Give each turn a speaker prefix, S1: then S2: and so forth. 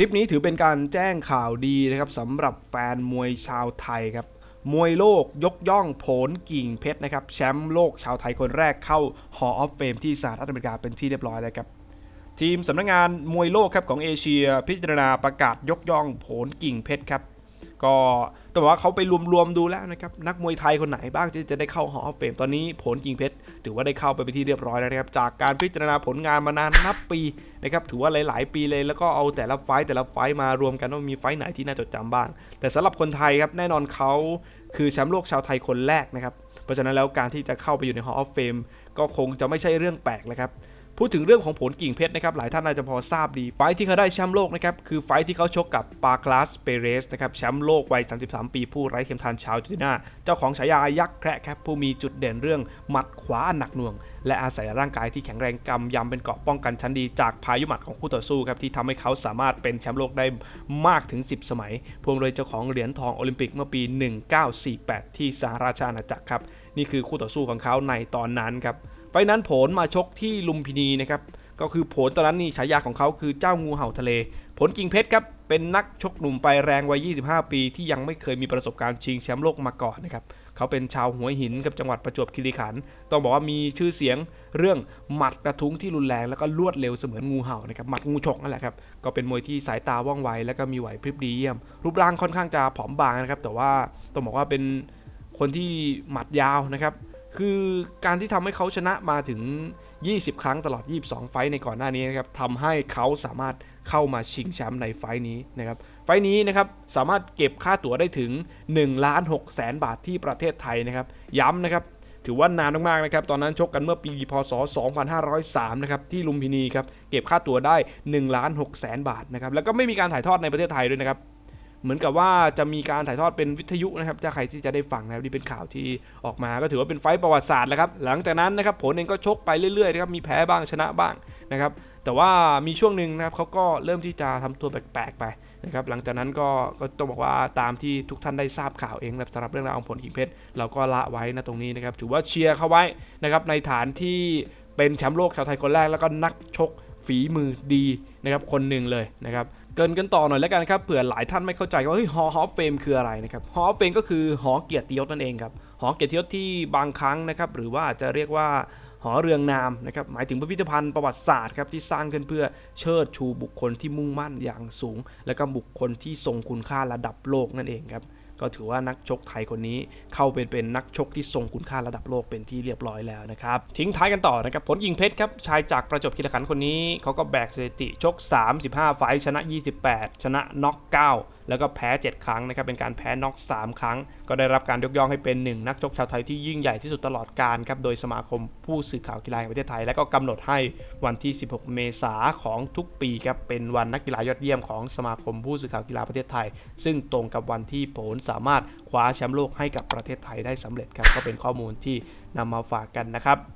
S1: ลิปนี้ถือเป็นการแจ้งข่าวดีนะครับสำหรับแฟนมวยชาวไทยครับมวยโลกยกย่องโผลกิ่งเพชรนะครับแชมป์โลกชาวไทยคนแรกเข้า Hall of Fame ที่สหรัฐอเมริกาเป็นที่เรียบร้อยแล้วครับทีมสำนักงานมวยโลกครับของเอเชียพิจารณาประกาศยกย่องโผลกิ่งเพชรครับก็ ต้องบอกว่าเขาไปรวมๆดูแล้วนะครับนักมวยไทยคนไหนบ้างที่จะได้เข้าหอเฟมตอนนี้ผลกิ่งเพชรถือว่าได้เข้าไปเป็นที่เรียบร้อยแล้วนะครับจากการพิจารณาผลงานมานานนับปีนะครับถือว่าหลาย ๆ ปีเลยแล้วก็เอาแต่ละไฟต์แต่ละไฟต์มารวมกันว่ามีไฟต์ไหนที่น่าจดจำบ้าง แต่สำหรับคนไทยครับแน่นอนเขาคือแชมป์โลกชาวไทยคนแรกนะครับเพราะฉะนั้นแล้วการที่จะเข้าไปอยู่ใน Hall of Fame ก็คงจะไม่ใช่เรื่องแปลกเลยครับ พูดถึงเรื่องของผลกิ่งเพชรนะครับหลายท่านน่าจะพอทราบดี ไฟที่เขาได้แชมป์โลกนะครับคือไฟที่เขาชกกับปาคลาสเปเรสนะครับแชมป์โลกวัย 33 ปีผู้ไร้เข็มทานชาวจูตินาเจ้าของฉายายักษ์แคระครับผู้มีจุดเด่นเรื่องหมัดขวาอันหนักหน่วง และอาศัยร่างกายที่แข็งแรงกำยำเป็นเกราะป้องกันชั้นดีจากพายุหมัดของคู่ต่อสู้ครับที่ทำให้เขาสามารถเป็นแชมป์โลกได้มากถึง 10 สมัยพวงโดยเจ้าของเหรียญทองโอลิมปิกเมื่อปี 1948 ที่สหราชอาณาจักรครับนี่คือคู่ต่อสู้ของเขาในตอนนั้นครับ ไฟนั้นผลมาชกที่ลุมพินีนะครับก็คือผลตอนนั้นนี่ฉายาของเขาคือเจ้างูเห่าทะเล ผลกิ่งเพชรครับเป็นนักชกหนุ่มไฟแรงวัย 25 ปี ที่ยังไม่เคยมีประสบการณ์ชิงแชมป์โลกมาก่อนนะครับเขาเป็นชาวหัวหินกับจังหวัดประจวบคีรีขันธ์ต้องบอกว่ามีชื่อเสียงเรื่องหมัดกระทุ้งที่รุนแรงแล้วก็รวดเร็วเสมือนงูเห่านะครับหมัดงูฉกนั่นแหละครับก็เป็นมวยที่สายตาว่องไวแล้วก็มีไหวพริบดีเยี่ยม รูปร่างค่อนข้างจะผอมบางนะครับแต่ว่าต้องบอกว่าเป็นคนที่หมัดยาวนะครับ คือการที่ทำให้เขาชนะมาถึง 20 ครั้งตลอด 22 ไฟในก่อนหน้านี้นะครับทำให้เขาสามารถเข้ามาชิงแชมป์ในไฟนี้นะครับ ไฟนี้นะครับสามารถเก็บค่าตั๋วได้ถึง1ล้าน6แสนบาทที่ประเทศไทยนะครับ ย้ำนะครับ ถือว่านานมากๆนะครับ ตอนนั้นชกกันเมื่อปีพศ 2503 นะครับที่ลุมพินีครับ เก็บค่าตั๋วได้1ล้าน6แสนบาทนะครับ แล้วก็ไม่มีการถ่ายทอดในประเทศไทยด้วยนะครับ เหมือนกับว่าจะมีการถ่ายทอดเป็นวิทยุนะครับถ้าใครที่จะได้ฟังนะครับนี่เป็นข่าวที่ออกมาก็ถือว่าเป็นไฟต์ประวัติศาสตร์แล้วครับหลังจากนั้นนะครับผลเองก็ชกไปเรื่อยๆนะครับมีแพ้บ้างชนะบ้างนะครับแต่ว่ามีช่วงหนึ่งนะครับเขาก็เริ่มที่จะทำตัวแปลกๆไปนะครับหลังจากนั้นก็ก็ต้องบอกว่าตามที่ทุกท่านได้ทราบข่าวเองนะครับสำหรับเรื่องราวของผลกิ่งเพชรเราก็ละไว้นะตรงนี้นะครับถือว่าเชียร์เขาไว้นะครับในฐานที่เป็นแชมป์โลกชาวไทยคนแรกแล้วก็นักชกฝีมือดีนะครับคนหนึ่งเลยนะครับ เกินกันต่อหน่อยแล้วกันครับเผื่อหลายท่านไม่เข้าใจว่าเฮ้ยหอฮอฟเฟมคืออะไรนะครับฮอฟเฟมก็คือหอเกียรติยศนั่นเองครับหอเกียรติยศที่บางครั้งนะครับหรือว่าจะเรียกว่าหอเรืองนามนะครับหมายถึงพิพิธภัณฑ์ประวัติศาสตร์ครับที่สร้างขึ้นเพื่อเชิดชูบุคคลที่มุ่งมั่นอย่างสูง และก็บุคคลที่ทรงคุณค่าระดับโลกนั่นเองครับ ก็ถือว่านักชกไทยคนนี้เข้าเป็นเป็นนักชกที่ทรงคุณค่าระดับโลกเป็นที่เรียบร้อยแล้วนะครับ ทิ้งท้ายกันต่อนะครับผลยิงเพชรครับชายจากประจวบคีรีขันคนนี้เขาก็แบกสถิติชก 35 ไฟชนะ 28 ชนะน็อก9 แล้วก็แพ้ 7 ครั้งนะครับเป็นการแพ้น็อก3 ครั้ง ก็ได้รับการยกย่องให้เป็นหนึ่งนักชกชาวไทยที่ยิ่งใหญ่ที่สุดตลอดกาลครับโดยสมาคมผู้สื่อข่าวกีฬาแห่งประเทศไทย และก็กำหนดให้วันที่ 16 เมษาของทุกปีครับเป็นวันนักกีฬายอดเยี่ยมของสมาคมผู้สื่อข่าวกีฬาประเทศไทย ซึ่งตรงกับวันที่โผลสามารถคว้าแชมป์โลกให้กับประเทศไทยได้สำเร็จครับก็เป็นข้อมูลที่นำมาฝากกันนะครับ